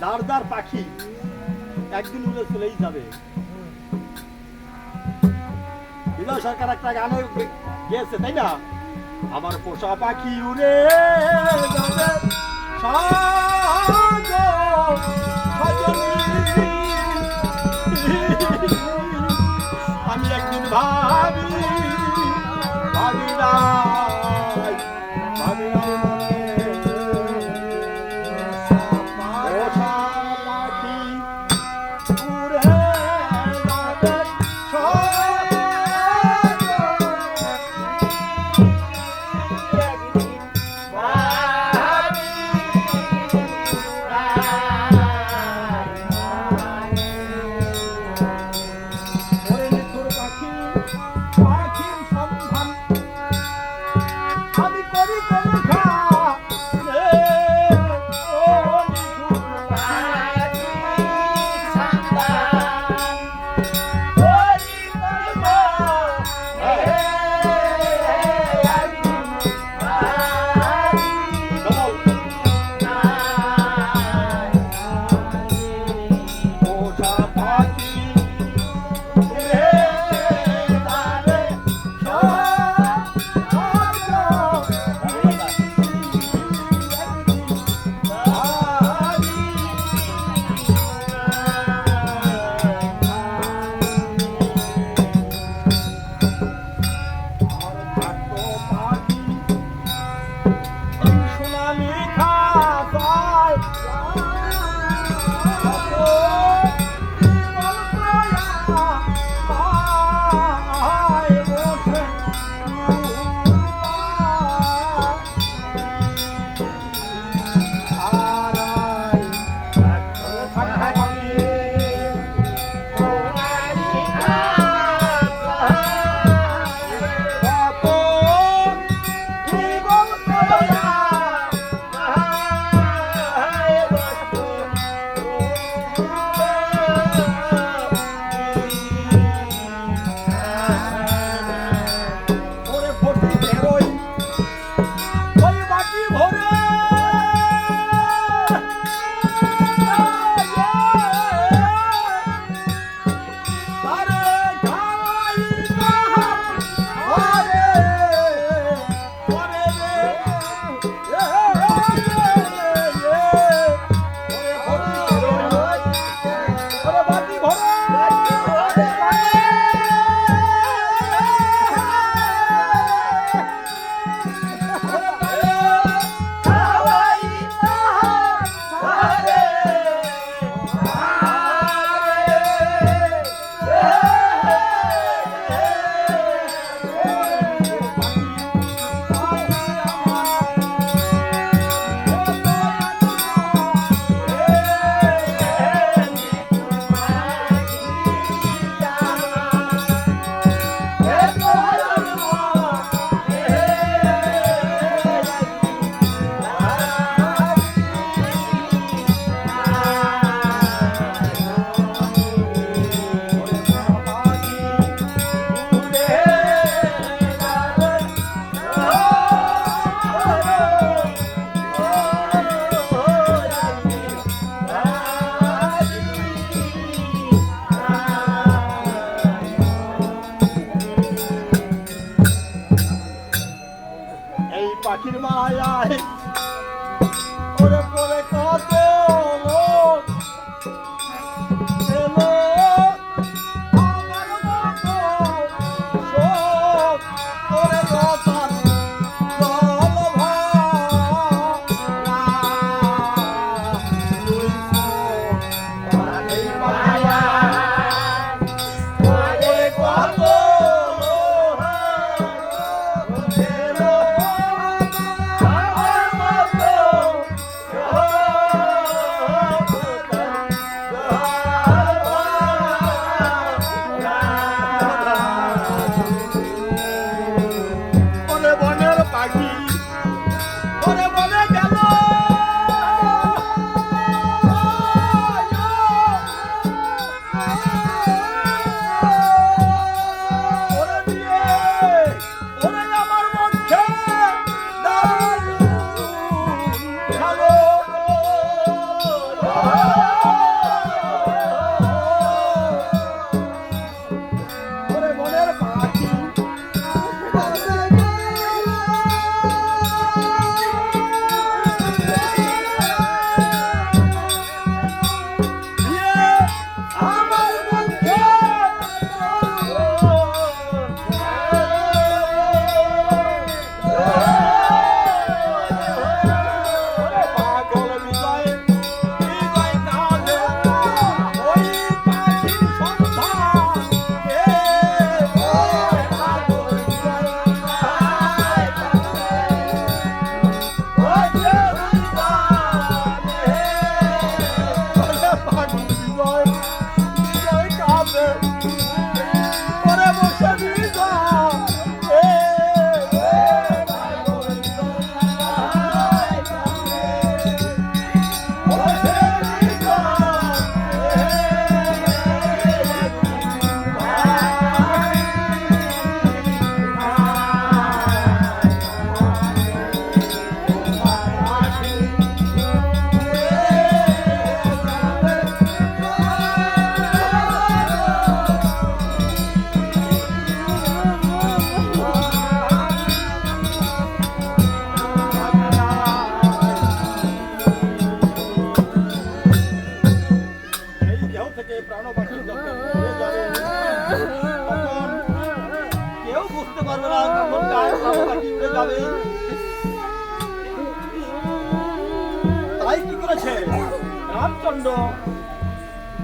দাঁড় পাখি। একদিন উড়ে চলেই যাবে। বিজয় সরকার একটা গানে গিয়েছে, তাই না? আমার পোষা পাখি উড়ে যাবে। সাজ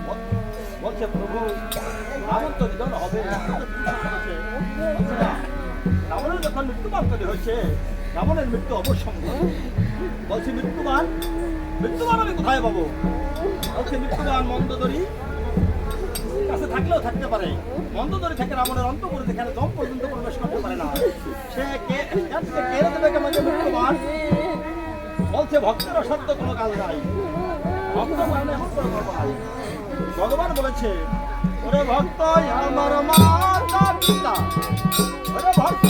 বল- বলছে, প্রভু রাবণ তো নিধন হবে রাবণের যখন মৃত্যুবান তৈরি হয়েছে, রাবণের মৃত্যু অবশ্যম্ভব বলছে, মৃত্যুবান মৃত্যুবান আমি কোথায় পাবো? বলছে, মৃত্যুবান মন্দদরি কাছে থাকলেও থাকতে পারে। মন্দদরি থেকে রাবণের অন্ত করে যেখানে দম পর্যন্ত প্রবেশ করতে পারে না। সে কে থেকে দেবে কেমন মৃত্যুবান। বলছে, ভক্তের অসত্য কোনো কাজ নাই। ভগবান বলেছে ওরে ভক্ত আমার মাতা পিতা। ওরে ভক্ত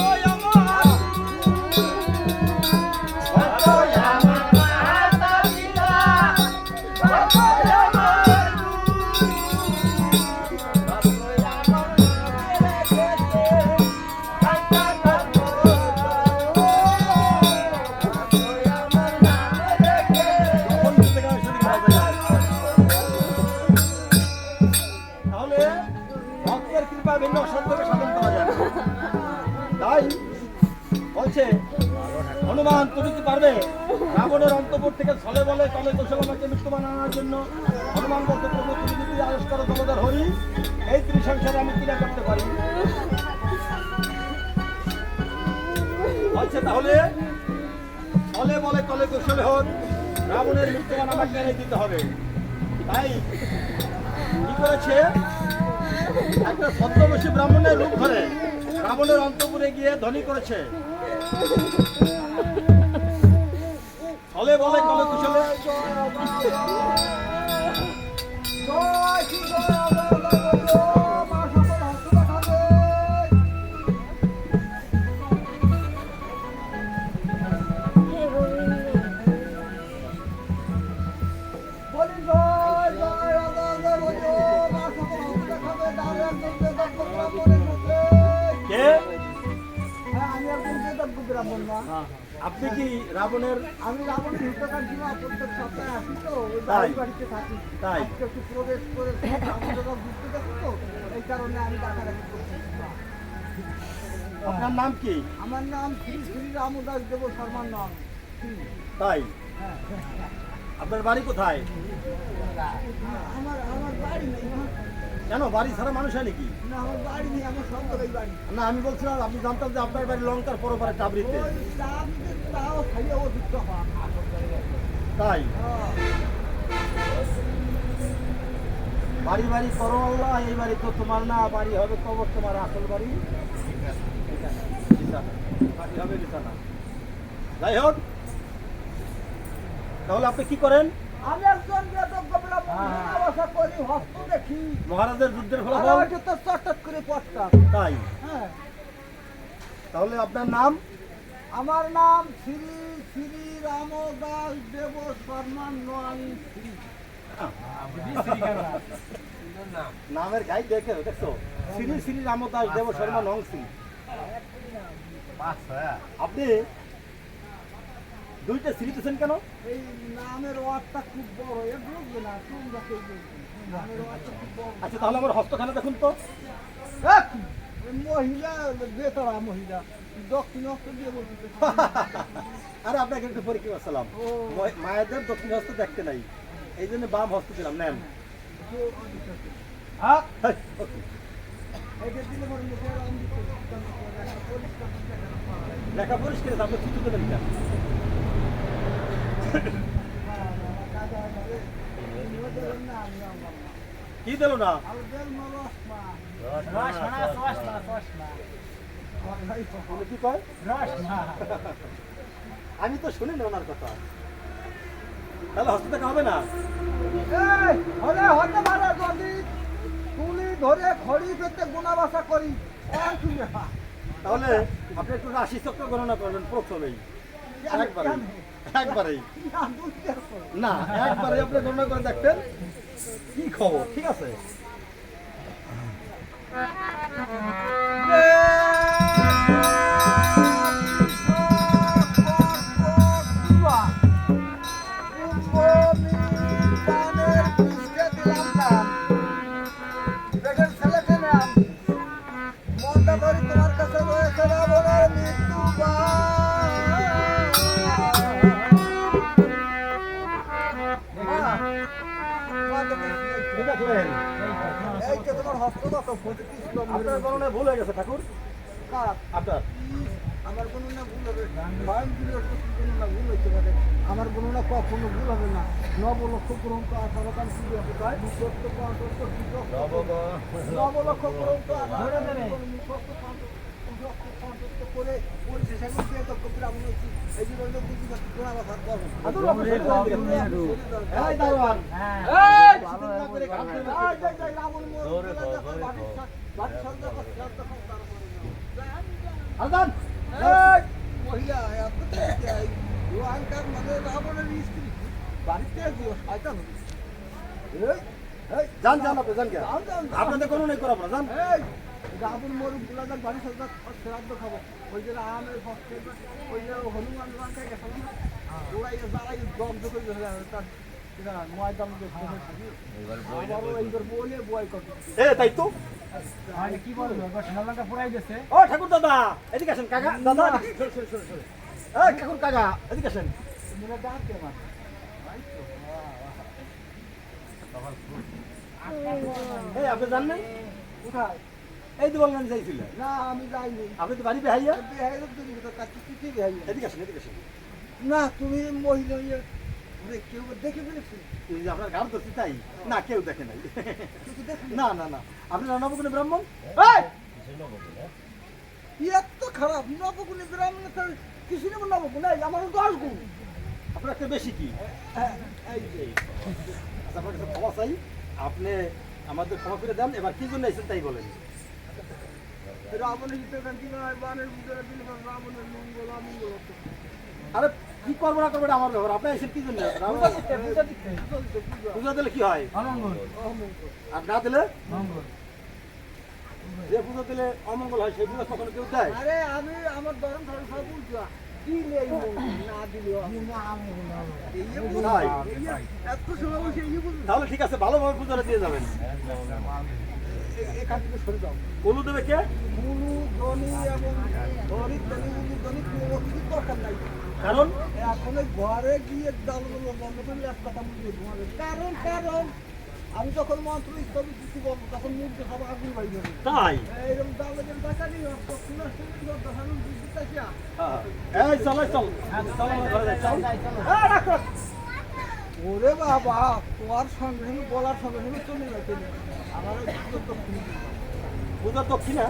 তাই কি করেছে? একটা ব্রাহ্মণের রূপ ধরে রাবণের অন্তপুরে গিয়ে ধ্বনি করেছে। ফলে বলে কলে কুশলে। আপনি কি রাবণের আমি রাবণ হিংসাকার ছিল প্রত্যেক সপ্তাহে আসি তো? ওই বাড়ি বাড়িতে থাকি। তাই? আজকে একটু প্রবেশ করে ঘুরতে যাব তো? এই কারণে আমি ডাকাডাকি করছি। আপনার নাম কি? আমার নাম শ্রী শ্রী রামদাস দেব শর্মার নাম। তাই? হ্যাঁ। আপনার বাড়ি কোথায়? আমার আমার বাড়ি নেই। না। কেন? বাড়ি ছাড়া মানুষ হয় নাকি? না আমার বাড়ি নেই আমার সব বাড়ি। না আমি বলছিলাম আপনি জানতাম যে আপনার বাড়ি লঙ্কার পরপারে টাবরিতে তাও খাইয়ে তাই? হ্যাঁ। বাড়ি বাড়ি করো আল্লাহ এই বাড়ি তো তোমার না বাড়ি হবে কবর তোমার আসল বাড়ি। বাড়ি হবে বিছানা যাই হোক তাহলে আপনি কি করেন? আমি একজন হ্যাঁ। মহারাজের যুদ্ধের ফলাফল? করে পড়তাম তাই? হ্যাঁ তাহলে আপনার নাম? আমার নাম শ্রী শ্রী রামদাস দেব শর্মা নয় শ্রী নামের গাই দেখে দেখছ? শ্রী শ্রী রামদাস দেব শর্মা নং শ্রী আপনি দুইটা দিচ্ছেন কেন? এই নামের ওয়ার্ডটা খুব বড়। এ বুঝবে না তোমরা কেউ নামের ওয়ার্ডটা খুব বড়। আচ্ছা তাহলে আমার হস্তখানা দেখুন তো। এক, মহিলা বেতরা মহিলা দক্ষিণ হস্ত দিয়ে বলতে আরে আপনাকে একটু পরীক্ষা করছিলাম ও। মা- মায়েদের দক্ষিণ হস্ত দেখতে নাই। এই জন্য বাম হস্ত দিলাম নেন। রং দিতে পরিষ্কার লেখা পরিষ্কার আপনি ছুটি দেবেন কেন কি দিল না? কি কয় আমি তো শুনি না ওনার কথা। তাহলে হস্ত দেখা হবে না? তুলি ধরে খড়ি পেতে গুনা বাসা করি। তাহলে আপনি একটু রাশি চক্র গণনা করবেন প্রথমেই। একবারেই। একবারেই। না, একবারে আপনি গণনা করে দেখবেন। কি খবর? ঠিক আছে? তারপরে যাও। আলদান এই, মহিলা বাড়িতে এই যান যান আপনি যান। আপনাদের গণনাই করা আপনার যান। রাবণ মরু বুলাদার বাড়ি সঙ্গে শ্রাদ্ধ খাব। ওই যে আমের ভক্তের ওই যে হনুমান রাঙ্কায় গেছে না? ওরাই যারাই দগ্ধ করে তার ময়দান বলে বয় করতে এ তাই তো? কি বলব সোনালাটা পুরাই গেছে। ও ঠাকুর দাদা এদিকে আসেন কাকা। দাদা। এই ঠাকুর কাকা এদিকে আসেন। তোমরা আমার এই আপনি জানেন কোথায়? এই তো বললেন যাইছিলেন না আমি যাইনি। আপনি তো বাড়ি বেহাইয়া? বিহাই তুমি তো কাছে কিছু বিহাই এদিকে আসেন এদিকে আসেন। না তুমি মহিলা ইয়ে কেউ দেখে ফেলেছি? আপনার গান ধরছি তাই। না কেউ দেখে নাই। না না না। আপনি নবগুণী ব্রাহ্মণ? এই! এত খারাপ নবগুণী ব্রাহ্মণ তো কিছু নেব নবগুণ আমার দশ গুণ। আপনার একটা বেশি কি? হ্যাঁ, এই যে। আচ্ছা, আপনার কাছে ক্ষমা চাই। আপনি আমাদের ক্ষমা করে দেন এবার কি জন্য এসেছেন তাই বলেন। আরে কি করব না করব আমার ব্যাপার। আপনি এসেছেন কি জন্য? পূজা দিলে কি হয়। আর না দিলে? যে পুজো দিলে অমঙ্গল হয় সেই পুজো কখনো কেউ দেয়? আরে আমি আমার ধরন ধরন সব দিলে তাহলে ঠিক আছে, ভালোভাবে দিয়ে যাবেন। কলু দেবে কে? কোনো দরকার নাই কারণ? এখন ঘরে গিয়ে দালগুলো বন্ধ করলে এক কথা কারণ কারণ। আমি যখন মন্ত্র ইত্যাদি কিছু বলব তখন মুখ সব আগুন বাড়ি যাবে তাই? এইরকম টাকা তখন দেখানো দিতেছি হ্যাঁ। এই চল চল। চল আমার ঘরে যাই চল। এই, রাখ, রাখ। ওরে বাবা তোমার সঙ্গে সঙ্গে বলার সঙ্গে সঙ্গে চলে যাচ্ছে আমার পূজা দক্ষিণা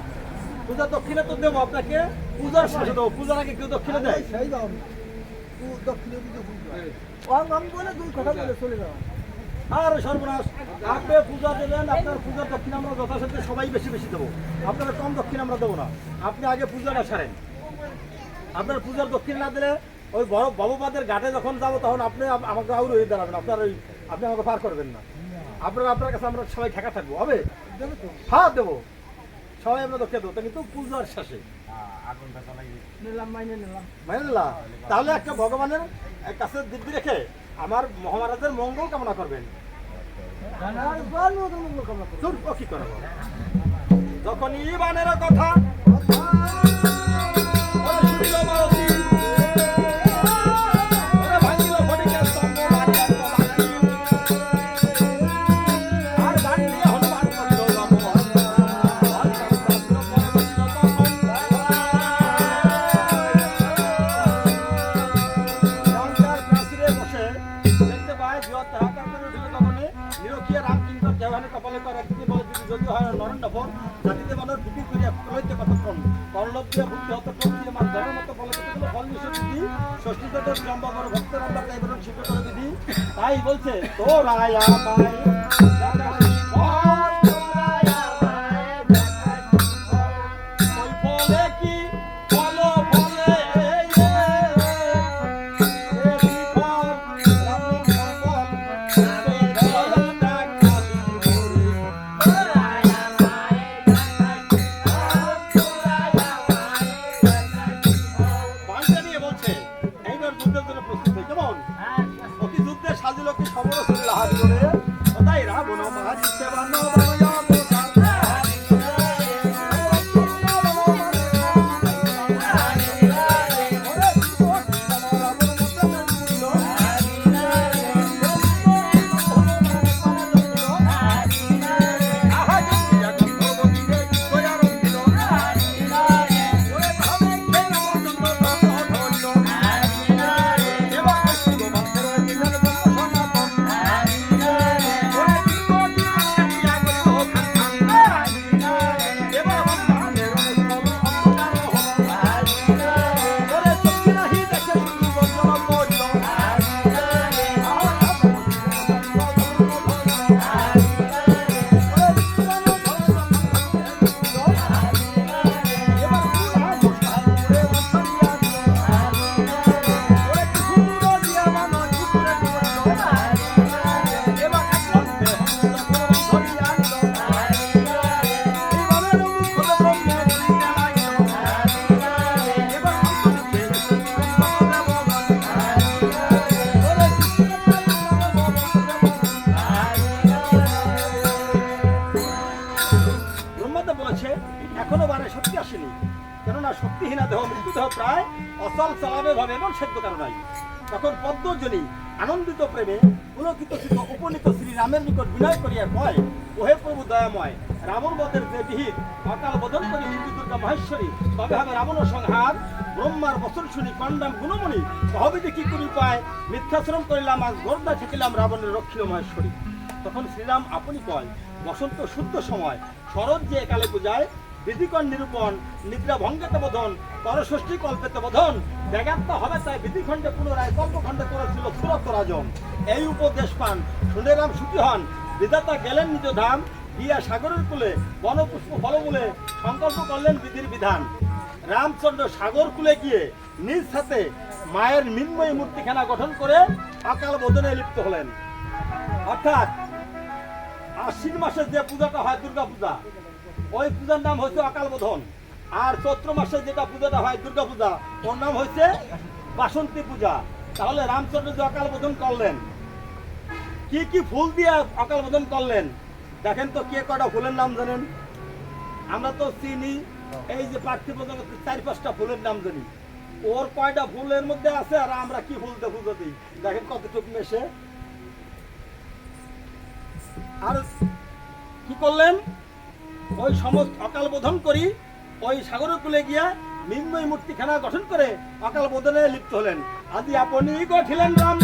পূজা দক্ষিণা? তো দেবো আপনাকে। পূজার শেষে দেবো। পূজার আগে কেউ দক্ষিণা দেয়? সেই দাও। দক্ষিণে দিকে আমি বলে দুই কথা বলে চলে যাও। আর সর্বনাশ। আপনি পূজা দেবেন আপনার পূজার দক্ষিণ আমরা যথাসাধ্য সবাই বেশি বেশি দেবো। আপনারা কম দক্ষিণ আমরা দেবো না। আপনি আগে পূজাটা সারেন আপনার পূজার দক্ষিণ না দিলে ওই বড় বাবুবাদের ঘাটে যখন যাব তখন আপনি আমাকে আউর হয়ে দাঁড়াবেন। আপনার ওই আপনি আমাকে পার করবেন না। আপনার আপনার কাছে আমরা সবাই ঠেকা থাকব। হবে? হ্যাঁ দেবো। সবাই আমরা দক্ষিণ দেবো। কিন্তু পূজার শেষে। তাহলে একটা ভগবানের কাছে দিব্যি রেখে আমার মহারাজের মঙ্গল কামনা করবেন। আর বল মতো মঙ্গল কামনা করো তোর কি করব যখন ইবানের কথা হত প্রকৃতি ধরার মতো ষষ্ঠীতে তো ভক্তের আমরা তাই বলুন দিদি তাই বলছে, তোর আয়া পাই আসেনি। কেননা শক্তিহীনা দেহ মৃত্যুদেহ প্রায় অচল চলাবে ভাবে এবং সেদ্ধ কারণাই তখন পদ্মজনি আনন্দিত প্রেমে পুলকিত ছিল উপনীত শ্রীরামের নিকট বিনয় করিয়া কয় ওহে প্রভু দয়াময় রাবণ বধের যে বিহিত, অকাল বদন করি দুর্গা মহেশ্বরী, তবে হবে রাবণ সংহার, ব্রহ্মার বসন শুনি কণ্ডাম গুণমণি তহবিতে কি করি পায় মিথ্যাশ্রম করিলাম আজ গর্দা ঠেকিলাম রাবণের রক্ষিণ মহেশ্বরী। তখন শ্রীরাম আপনি কয়, বসন্ত শুদ্ধ সময়, শরৎ যে একালে পূজায় বিধিকর নিরূপণ, নিদ্রা ভঙ্গেতে বোধন পরষষ্ঠী কল্পেতে বোধন। ব্যাগাত্ম হবে তাই বিধিখণ্ডে পুনরায় কল্পখণ্ডে করেছিল সুরত রাজন। এই উপদেশ পান শুনে রাম সুখী হন বিধাতা গেলেন নিজ ধাম, গিয়া সাগরের কূলে বনপুষ্প ফলমূলে সংকল্প করলেন বিধির বিধান। রামচন্দ্র সাগর কূলে গিয়ে নিজ সাথে মায়ের মৃন্ময়ী মূর্তিখানা গঠন করে অকাল বোধনে লিপ্ত হলেন। অর্থাৎ আশ্বিন মাসে যে পূজাটা হয় দুর্গা পূজা ওই পূজার নাম হচ্ছে অকাল বোধন আর চৈত্র মাসে যেটা পূজাটা হয় দুর্গা পূজা ওর নাম হচ্ছে বাসন্তী পূজা। তাহলে রামচন্দ্র যে অকাল বোধন করলেন, কি কি ফুল দিয়ে অকাল বোধন করলেন? দেখেন তো কে কটা ফুলের নাম জানেন? আমরা তো চিনি, এই যে পার্থিব জগতে চার পাঁচটা ফুলের নাম জানি। ওর কয়টা ফুলের মধ্যে আছে আর আমরা কি ফুল পুজো দিই? দেখেন কতটুকু মেশে। আর কি করলেন? ওই সমস্ত অকাল বোধন করি ওই সাগরের কুলে গিয়া নিম্নই মূর্তিখানা গঠন করে অকাল বোধনে লিপ্ত হলেন। আদি আপনি গঠিলেন রাম।